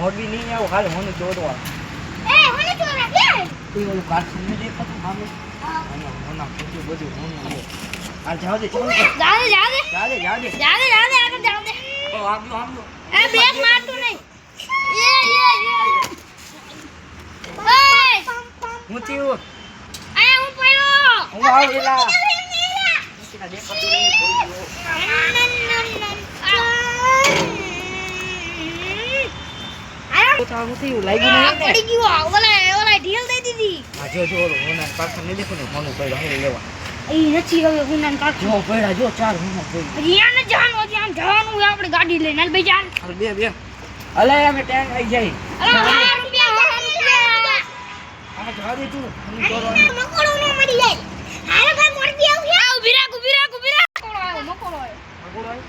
મોરબી નહીં આવું હાલ મને ચોરવા કોઈ ઓલું કાઠું નહીં દેખાતું સામે? હોના ખોટું બધું હોનું છે આ જાવ દે ચાલો જાદે જાદે જાદે જાદે જાદે જાદે આગળ જાદે ઓ આમજો આમજો એ બ્રેક મારતું નહીં. યે યે યે ઓય. હું હું પડ્યો. હું આવ એલા દેખાતું નહીં કોઈ જો. તો તો હું થયું લાગ્યું નહીં ને પડી ગયો. ઓલા ઓલા ઢીલ દઈ દીધી. આ જો જો ઓલો હોના કાઠું નહીં દેખો ને હોનું પડ્યું હવે લેવા. એ નથી હવે ગુનાન કાઢ જો પડ્યા જો ચાર હોના પડ્યું. રિયાન જવાનું હજી આમ જવાનું આપણે ગાડી લઈને. હાલ ભાઈ જાન હાલ બે બે. અલે અમે ટેન્ક આવી જાય. અરે હા રૂપિયા હા રૂપિયા આ જવા તું. હું ચોરવાનું. મકોડો નો મળી જાય. હારે ભાઈ મોરબી આવ છે. ઊભી રાખ ઊભી રાખ ઊભી મકોડો આવ્યો મકોડો આવ્યો.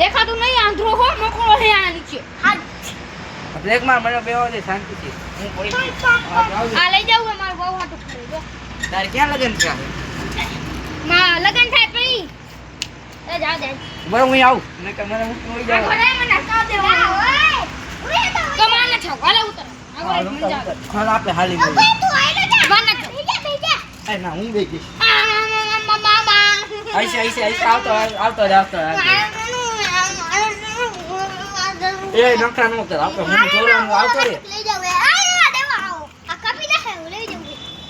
દેખાતું નહીં આંધળો હો મકોડો હે આના નીચે. હા આ બ્રેકમાં મને બેહવા દે શાંતિથી હું પડી આ જાવ લઈ જાવ મારો બહુ હાટો ખરે જો તારે ક્યાં લગન છે માં લગન થાય પછી. એ જા દે બરાબર હું આવું. નકર મને હું કોઈ જાવ ઘરે મને હકા દે ઓય. કમાને છો. ગાલે ઉતર. આગળ મન જા હાલ આપે હાલી ગયું તું આઈલો જા. માને બેજા એ ના હું બે જઈશ આ મામા આઈશે આઈશે આઈશે. આવતો આવતો આવતો આવતો. એ નખરા નો કર આપણે હું જોવાનું આવતો રે લઈ જાવ આ દેવા આવો આ કાપી નાખે હું લઈ જાઉં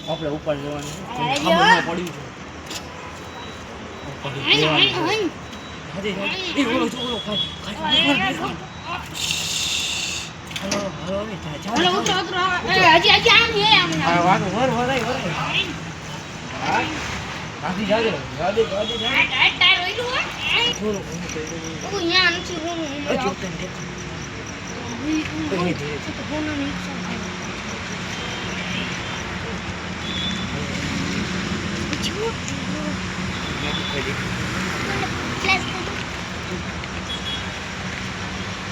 આપણે ઉપર જવાનું અરે ખમણમાં પડ્યું છે ઉપર હઈ હઈ જવાનું છે. હઈ હાજી, હાજી. એ ઓલો જો, ઓલો ખાય, ખાય, ખાય, ખાય. હાલો, હાલો, હવે જા, જા, હલો જા. ઉતરો ઉતરો એ હજી હજી આમ હે આમ હા, વાંધો, વર, વરાય, વરાય. હા? હાજી, જાજે, જાજે, જાજે, જાજે. ટાઈટ ટાઈટ રોઈલું હે થોડું ઘણું તો એ બધું. ઓ યા નથી રોનું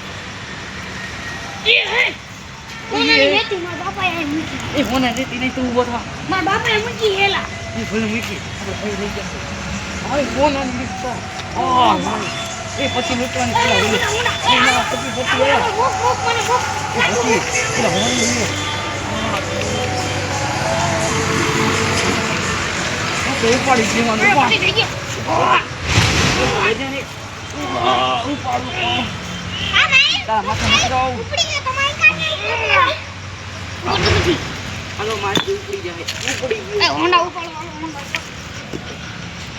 એ જો, તને દેખાય. એ ધીરે છે. નથી કોઈ દેખાય. એ હોના દેતી નહીં તું ઊભો થા. એ ભલે મૂકી. આપણે ભાઈ લઈ જશે. હવે ફોન આને મૂકતો. આ, મારી. એ પછી લૂંટવાની પેલા ઓલી. પછી, પછી, એ. પછી, પેલા હોનું લઈએ. ઉપાડી જ લેવાનું, ઉપાડ. લઈ જા ને. આ, ઉપાડ, ઉપાડ. તારા માથે મૂકી હાલો, મારથી ઉપડી જાય. ઉપડી ગયું.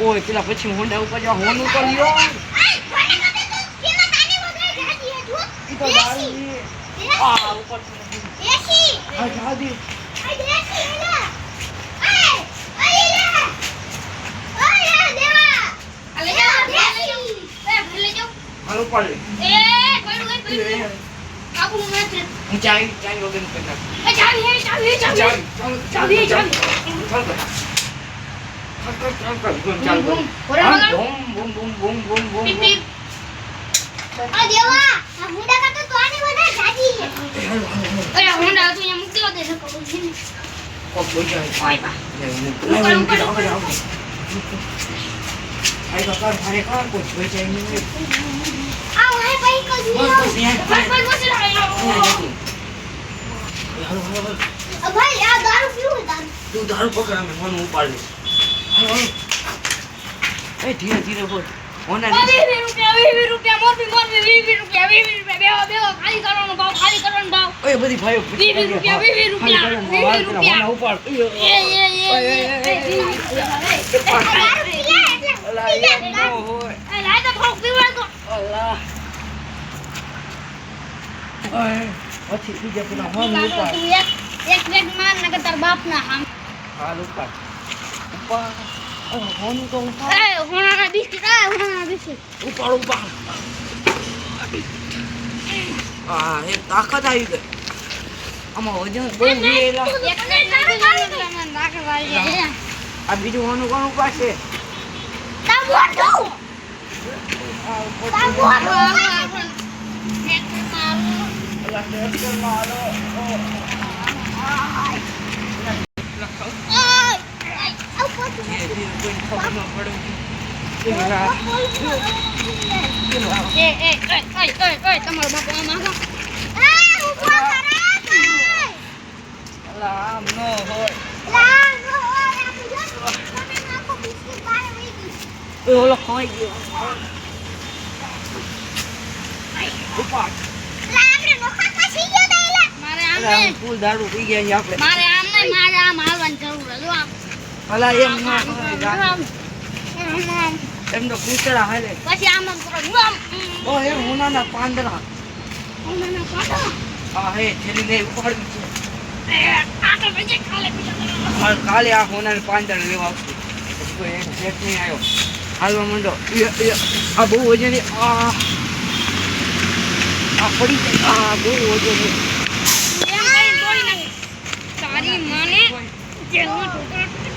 ઓય પેલા પછી હોન્ડા ઉપર જા હોન ઉપર લ્યો ચાઈ ચાઈ વગરનું કરતા ચાવી ચાલ ચાવી, ચાવી. ચાલ કર ચાલ કર ચાલ કર ચાલ ચાલ બૂમ, બૂમ. કર બરાબર. હા, બૂમ બૂમ બૂમ બૂમ બૂમ બૂમ પીપ, બૂમ. પીપ. એ, હાલો, હાલો, હાલો. અરે હોન્ડા તું અહીંયા મૂકી દે નકર ઊભી ને. કોક બોઈ જાય ઓય બા. લે, હું ઉપર, લાવ, હું ઉપર, કીધું, ઉપર. આગળ, આગળ. આઈ તો કર મારે કર કોઈ જોઈ જાય નહીં બસ બસ ત્યાં બસ, બસ, બસ, ત્યાં બસ. જતી. એ, હાલો હાલો હાલો તું દારૂ પકડ અમે મને ઉપાડ એ ધીરે ધીરે બોલ ઓના બધી ભાઈઓ નો પછી બીજા પેલા હોનું ઉપાડ એક- એક બેગ માર નકર તારા બાપના હામ. હાલ ઉપાડ ઉપાડ હોનું તો ઉપાડ એ, હોણાના બિસ્કિટ, એ, હોણાના બિસ્કિટ. ઉપાડ ઉપાડ આ એક તાકાત આવી ગઈ આમાં વજન બહુ વેલા. આ બીજું હોનું કોણ ઉપાડશે મારું. પેલા ટ્રેક્ટરમાં હાલો ઓ, ઓય. આય, આવ પોતું. ધીરે ધીરે કોઈને ખબર ન પડે એ આ, પેલો આ. એ, એ, એ, ઓય, ઓય, ઓય, તમારો બાપો આમ આવો. અલા, આમ ન હોય લા, નો હોય, આપણે જો ને, તમે નાખો બિસ્કિટ બહાર વહી ગઈ. એ ઓલો ખવાઈ ગયો ઉપાડ લા, આપણે નોખા પછી ગયો તા એલા. મારે આમ અલા, આમ નહીં ફૂલ દારૂ પી ગયા છીએ આપણે મારે આમ નહીં મારે આમ હાલવાની જરૂર છે જો આમ અલા એમ. એમ તો કૂતરા હાલે પછી આમ ઓ એ ઉનાના પાંદડા. આમ, કાઢો. આ હે છેલ્લી ઉપાડવી છે. કાલે આ હોનાને પાંદડા લેવા આવશું. એક સેટ નહીં આવ્યો. હાલવા માંડો. આ બહુ વજન આ આ પડી જાય. આ બહુ વજન સારી મને. જેલમાં છોકરો